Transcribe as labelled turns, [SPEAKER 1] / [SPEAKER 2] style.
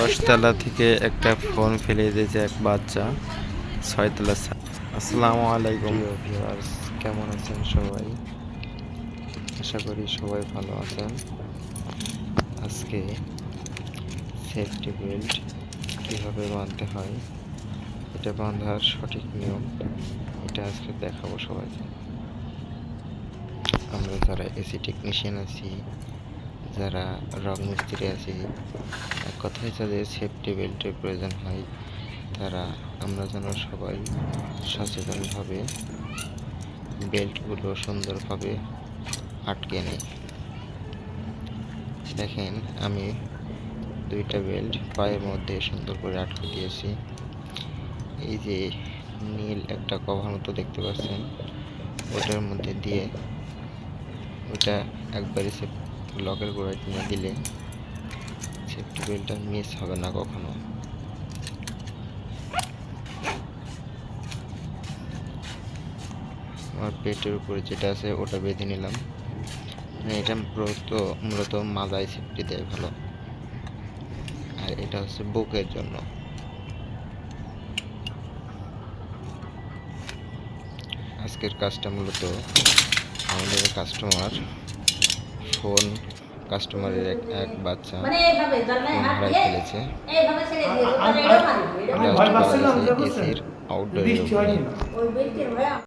[SPEAKER 1] দশতলা থেকে একটা ফোন ফেলে দিয়েছে এক বাচ্চা, ছয়তলা আসসালামু আলাইকুম। কেমন আছেন সবাই? আশা করি সবাই ভালো আছেন। আজকে সেফটি বেল্ট কীভাবে বাঁধতে হয়, এটা বাঁধার সঠিক নিয়ম, এটা আজকে দেখাবো সবাইকে। আমরা যারা এসি টেকনিশিয়ান আছি যারা রং মিস্ত্রি আছে, এক কথায় যাদের সেফটি বেল্টের প্রয়োজন হয়, তারা আমরা যেন সবাই সচেতনভাবে বেল্টগুলো সুন্দরভাবে আটকে নিই। দেখেন, আমি দুইটা বেল্ট পায়ের মধ্যে সুন্দর করে আটকে দিয়েছি। এই যে নীল একটা কভার মতো দেখতে পাচ্ছেন, ওটার মধ্যে দিয়ে ওটা একবারে সে লকের গোড়ায় টেনে দিলে সেফটি বেল্টটা মিস হবে না কখনো। আমার পেটের উপরে যেটা আছে, ওটা বেঁধে নিলাম। মানে এটা মূলত মূলত মাজায় সেফটি দেয় ভালো। আর এটা হচ্ছে বুকের জন্য। আজকের কাজটা মূলত আমাদের কাস্টমার ফোন কাস্টমারের এক এক বাচ্চা
[SPEAKER 2] মানে
[SPEAKER 1] হারাই
[SPEAKER 2] দিয়ে
[SPEAKER 1] ফেলেছে? এসির আউটডোরের